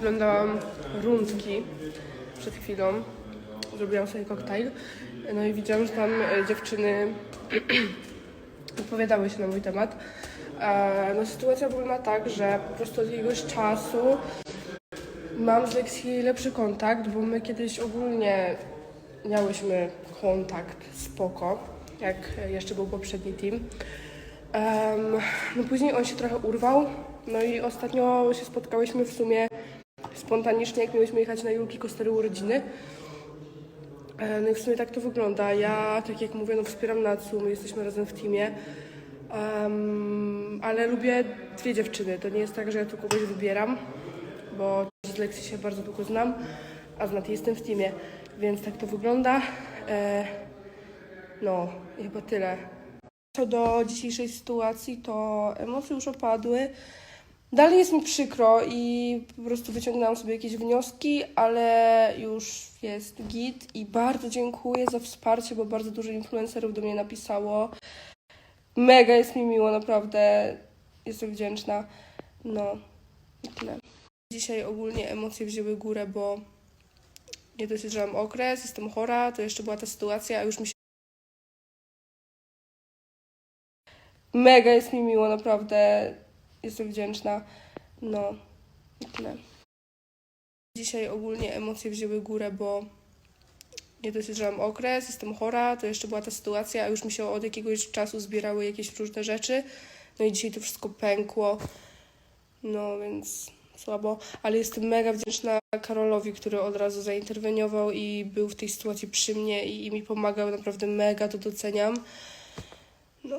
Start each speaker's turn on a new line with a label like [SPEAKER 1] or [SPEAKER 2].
[SPEAKER 1] Oglądałam rundki przed chwilą. Zrobiłam sobie koktajl. No i widziałam, że tam e, dziewczyny wypowiadały się na mój temat. No sytuacja wygląda tak, że po prostu od jakiegoś czasu mam z Lexi lepszy kontakt, bo my kiedyś ogólnie miałyśmy kontakt spoko, jak jeszcze był poprzedni team. No później on się trochę urwał, no i ostatnio się spotkałyśmy w sumie spontanicznie, jak mieliśmy jechać na Julki Kostery urodziny. E, No i w sumie tak to wygląda. Ja, tak jak mówię, no wspieram Natsu, my jesteśmy razem w teamie. Em, ale lubię dwie dziewczyny. To nie jest tak, że ja tu kogoś wybieram, bo z Lexi się bardzo długo znam, a z Nati jestem w teamie, więc tak to wygląda. E, no, chyba tyle. Co do dzisiejszej sytuacji, to emocje już opadły. Dalej jest mi przykro i po prostu wyciągnęłam sobie jakieś wnioski, ale już jest git i bardzo dziękuję za wsparcie, bo bardzo dużo influencerów do mnie napisało. Mega jest mi miło, naprawdę. Jestem wdzięczna. No, tyle. Dzisiaj ogólnie emocje wzięły górę, bo nie mam okres, jestem chora, to jeszcze była ta sytuacja, a już mi się Mega jest mi miło, naprawdę. Jestem wdzięczna. No, i tyle. Dzisiaj ogólnie emocje wzięły górę, bo nie dość, że mam okres, jestem chora, to jeszcze była ta sytuacja, a już mi się od jakiegoś czasu zbierały jakieś różne rzeczy. No i dzisiaj to wszystko pękło. No więc słabo, ale jestem mega wdzięczna Karolowi, który od razu zainterweniował i był w tej sytuacji przy mnie i, i mi pomagał. Naprawdę mega to doceniam. No,